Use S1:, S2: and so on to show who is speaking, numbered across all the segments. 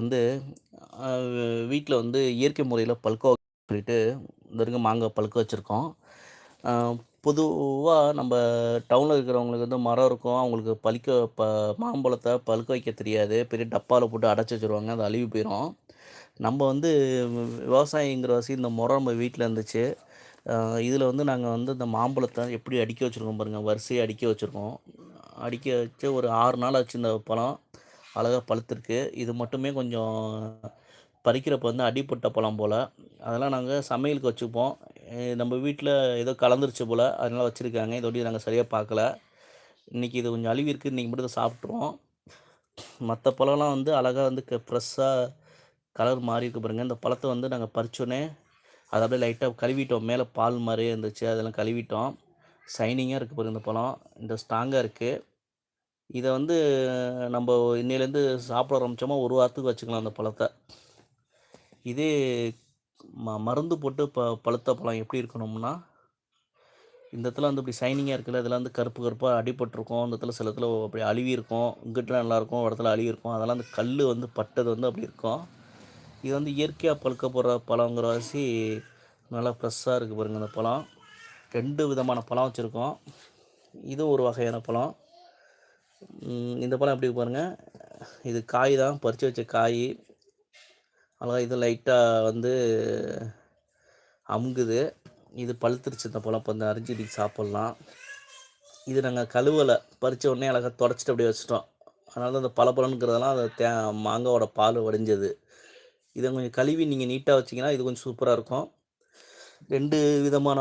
S1: வந்து வீட்டில் வந்து இயற்கை முறையில் பழுக்க சொல்லிட்டு இந்த வரைக்கும் மாங்காய் பழுக்க வச்சுருக்கோம். பொதுவாக நம்ம டவுனில் இருக்கிறவங்களுக்கு வந்து மரம் இருக்கும். அவங்களுக்கு பழுக்க ப மாம்பழத்தை பழுக்க வைக்க தெரியாது. பெரிய டப்பாவில் போட்டு அடைச்சி வச்சுருவாங்க. அது அழுகி போயிடும் நம்ம வந்து விவசாயிங்கிற வசதி இந்த முறை நம்ம வீட்டில் இருந்துச்சு. இதில் வந்து நாங்கள் வந்து இந்த மாம்பழத்தை எப்படி அடுக்கி வச்சுருக்கோம் பாருங்கள் வரிசையாக அடுக்கி வச்சுருக்கோம். அடுக்கி வச்சு ஒரு ஆறு நாள் ஆச்சு இந்த பழம். அழகாக பழுத்திருக்கு. இது மட்டுமே கொஞ்சம் பறிக்கிறப்ப வந்து அடிப்பட்ட பழம் போல். அதெல்லாம் நாங்கள் சமையலுக்கு வச்சுப்போம். நம்ம வீட்டில் ஏதோ கலந்துருச்சு போல் அதனால் வச்சுருக்காங்க. இதோடய நாங்கள் சரியாக பார்க்கல இன்றைக்கி இது கொஞ்சம் அழிவு இருக்குது இன்றைக்கி மட்டும் தான் சாப்பிட்ருவோம் மற்ற பழம்லாம் வந்து அழகாக வந்து க ஃப்ரெஷ்ஷாக கலர் மாறி இருக்கு பாருங்கள் இந்த பழத்தை வந்து நாங்கள் பறிச்சோன்னே அதை அப்படியே லைட்டாக கழுவிட்டோம். மேலே பால் மாதிரியே இருந்துச்சு. அதெல்லாம் கழுவிட்டோம். ஷைனிங்காக இருக்குது பாருங்கள் இந்த பழம். இந்த ஸ்ட்ராங்காக இருக்குது இதை வந்து நம்ம இன்னிலேருந்து சாப்பிட ஆரம்பித்தோமா ஒரு வாரத்துக்கு வச்சுக்கலாம் அந்த பழத்தை. இதே ம மருந்து போட்டு ப பழுத்த பழம் எப்படி இருக்கணும்னா இந்த இடத்துல வந்து இப்படி சைனிங்காக இருக்குல்ல இதெல்லாம் வந்து கருப்பு கருப்பாக அடிபட்டிருக்கும். இந்த இடத்துல சில இடத்துல அப்படி அழுவி இருக்கும் இங்கிட்டலாம் நல்லாயிருக்கும் ஒரு இடத்துல அழுவி இருக்கும் அதெல்லாம் அந்த கல் வந்து பட்டது வந்து அப்படி இருக்கும். இது வந்து இயற்கையாக பழுக்க போகிற பழங்கிற வாசி நல்லா ஃப்ரெஷ்ஷாக இருக்குது பாருங்கள் அந்த பழம். ரெண்டு விதமான பழம் வச்சுருக்கோம். இது ஒரு வகையான பழம். இந்த பழம் எப்படி பாருங்கள் இது காய் தான் பறித்து வச்ச காய். அழகாக இது லைட்டாக வந்து அமுங்குது. இது பழுத்துருச்சு இந்த பழம் இப்போ இந்த அரிஞ்சு சாப்பிட்லாம். இது நாங்கள் கழுவலை பறித்த உடனே அழகாக தொடச்சிட்டு அப்படியே வச்சிட்டோம். அதனால தான் அந்த பழப்பழங்கிறதெல்லாம் அந்த தே மாங்காவோட பால் வடிஞ்சது. இதை கொஞ்சம் கழுவி நீங்கள் நீட்டாக வச்சிங்கன்னா இது கொஞ்சம் சூப்பராக இருக்கும். ரெண்டு விதமான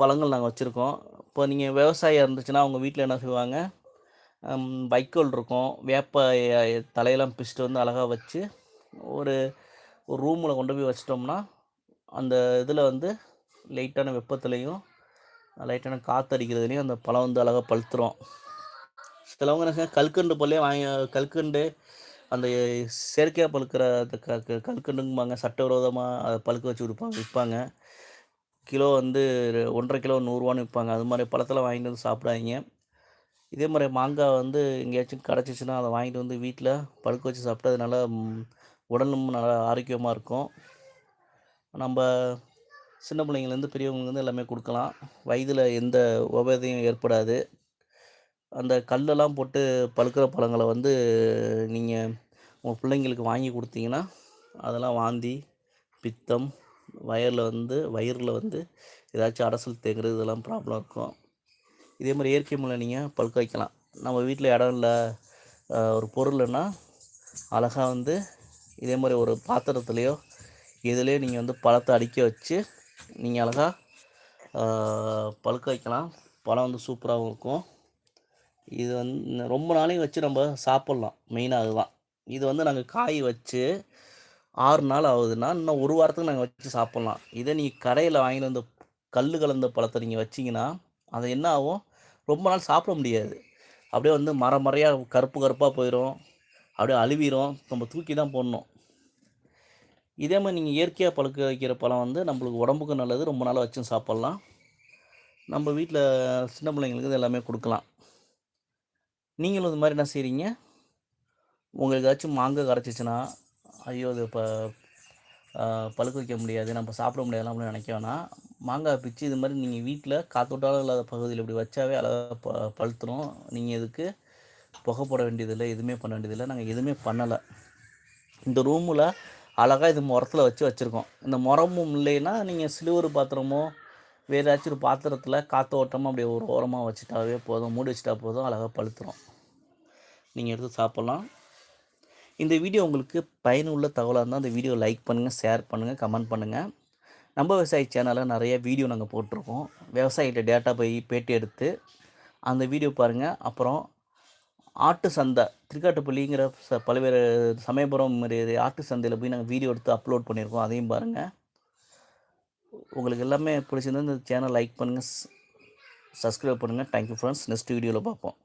S1: பழங்கள் நாங்கள் வச்சுருக்கோம். இப்போ நீங்கள் விவசாயம் இருந்துச்சுன்னா அவங்க வீட்டில் என்ன செய்வாங்க? வைக்கோல் இருக்கும். வேப்ப தலையெல்லாம் பிச்சுட்டு வந்து அழகாக வச்சு ஒரு ஒரு ரூமில் கொண்டு போய் வச்சிட்டோம்னா அந்த இதில் வந்து லைட்டான வெப்பத்துலேயும் லைட்டான காற்றடிக்கிறதுலையும் அந்த பழம் வந்து அழகாக பழுத்துரும். சிலவங்க என்ன கல்கண்டு போலே வாங்கி கல்கண்டு அந்த செயற்கையாக பழுக்கிற அந்த க கல்கண்டுங்குவாங்க சட்டவிரோதமாக அதை பழுக்க வச்சு கொடுப்பாங்க விற்பாங்க. கிலோ வந்து ஒன்றரை கிலோ நூறுரூவான்னு விற்பாங்க. அது மாதிரி பழத்தில் வாங்கிட்டு வந்து சாப்பிடாதீங்க. இதே மாதிரி மாங்காய் வந்து எங்கேயாச்சும் கிடச்சிச்சின்னா அதை வாங்கிட்டு வந்து வீட்டில் பழுக்க வச்சு சாப்பிட்டா அது நல்லா உடலும் நல்லா ஆரோக்கியமாக இருக்கும். நம்ம சின்ன பிள்ளைங்கள்லேருந்து பெரியவங்கலேருந்து எல்லாமே கொடுக்கலாம். வயதில் எந்த உபாதையும் ஏற்படாது. அந்த கல்லெல்லாம் போட்டு பழுக்கிற பழங்களை வந்து நீங்கள் உங்கள் பிள்ளைங்களுக்கு வாங்கி கொடுத்தீங்கன்னா அதெல்லாம் வாந்தி பித்தம் வயரில் வந்து வயிறில் வந்து ஏதாச்சும் அடசல் தேங்குறது இதெல்லாம் ப்ராப்ளம் இருக்கும். இதே மாதிரி இயற்கை முறையில் நீங்கள் பழுக்க வைக்கலாம். நம்ம வீட்டில் இடம் இல்லை ஒரு பொருள்னா அழகாக வந்து இதே மாதிரி ஒரு பாத்திரத்துலேயோ இதுலேயோ நீங்கள் வந்து பழத்தை அடுக்கி வச்சு நீங்கள் அழகாக பழுக்க வைக்கலாம். பழம் வந்து சூப்பராகவும் இருக்கும். இது வந்து ரொம்ப நாளைக்கு வச்சு நம்ம சாப்பிட்லாம். மெயினாக அதுதான். இது வந்து நாங்கள் காய் வச்சு ஆறு நாள் ஆகுதுன்னா இன்னும் ஒரு வாரத்துக்கு நாங்கள் வச்சு சாப்பிட்லாம். இதே நீங்கள் கடையில் வாங்கிட்டு வந்து கல் கலந்த பழத்தை நீங்கள் வச்சிங்கன்னா அது என்ன ஆகும்? ரொம்ப நாள் சாப்பிட முடியாது. அப்படியே வந்து மர மறையாக கருப்பு கருப்பாக போயிடும் அப்படியே அழுவிடும் நம்ம தூக்கி தான் போடணும். இதே மாதிரி நீங்கள் இயற்கையாக பழுக்க வைக்கிற பழம் வந்து நம்மளுக்கு உடம்புக்கும் நல்லது. ரொம்ப நாளாக வச்சும் சாப்பிட்லாம். நம்ம வீட்டில் சின்ன பிள்ளைங்களுக்கு இது எல்லாமே கொடுக்கலாம். நீங்களும் இது மாதிரி என்ன செய்கிறீங்க உங்களுக்கு ஏதாச்சும் மாங்காய் கரைச்சிச்சின்னா ஐயோ இது இப்போ பழுக்க வைக்க முடியாது. நம்ம சாப்பிட முடியாது அப்படின்னு நினைக்க வேணாம். மாங்காய் பிச்சு இது மாதிரி நீங்கள் வீட்டில் காத்தோட்டாலும் இல்லாத பகுதியில் இப்படி வச்சாவே அழகாக ப பழுத்துரும். நீங்கள் இதுக்கு புகை போட வேண்டியதில்லை எதுவுமே பண்ண வேண்டியதில்லை. நாங்கள் எதுவுமே பண்ணலை. இந்த ரூமில் அழகாக இது முரத்தில் வச்சு வச்சுருக்கோம். இந்த முரமும் இல்லைன்னா நீங்கள் சிலுவர் பாத்திரமோ வேறு ஏதாச்சும் ஒரு பாத்திரத்தில் காற்று அப்படி அப்படியே ஒரு ஓரமாக வச்சுட்டாவே போதும். மூடி வச்சுட்டா போதும் அழகாக பழுத்துரும். நீங்கள் எடுத்து சாப்பிட்லாம். இந்த வீடியோ உங்களுக்கு பயனுள்ள தகவலாக இருந்தால் அந்த வீடியோ லைக் பண்ணுங்கள் ஷேர் பண்ணுங்கள் கமெண்ட் பண்ணுங்கள் நம்ம விவசாயி சேனலில் நிறைய வீடியோ நாங்கள் போட்டிருக்கோம். விவசாயிகிட்ட டேட்டா போய் பேட்டி எடுத்து அந்த வீடியோ பாருங்கள் அப்புறம் ஆட்டு சந்தை திருக்காட்டுப்பள்ளிங்கிற ச பல்வேறு சமயபுரம் மாதிரி ஆட்டு சந்தையில் போய் நாங்கள் வீடியோ எடுத்து அப்லோட் பண்ணியிருக்கோம். அதையும் பாருங்கள் உங்களுக்கு எல்லாமே பிடிச்சிருந்தா இந்த சேனல் லைக் பண்ணுங்கள் சப்ஸ்கிரைப் பண்ணுங்கள் தேங்க்யூ ஃப்ரெண்ட்ஸ் நெக்ஸ்ட் வீடியோவில் பார்ப்போம்.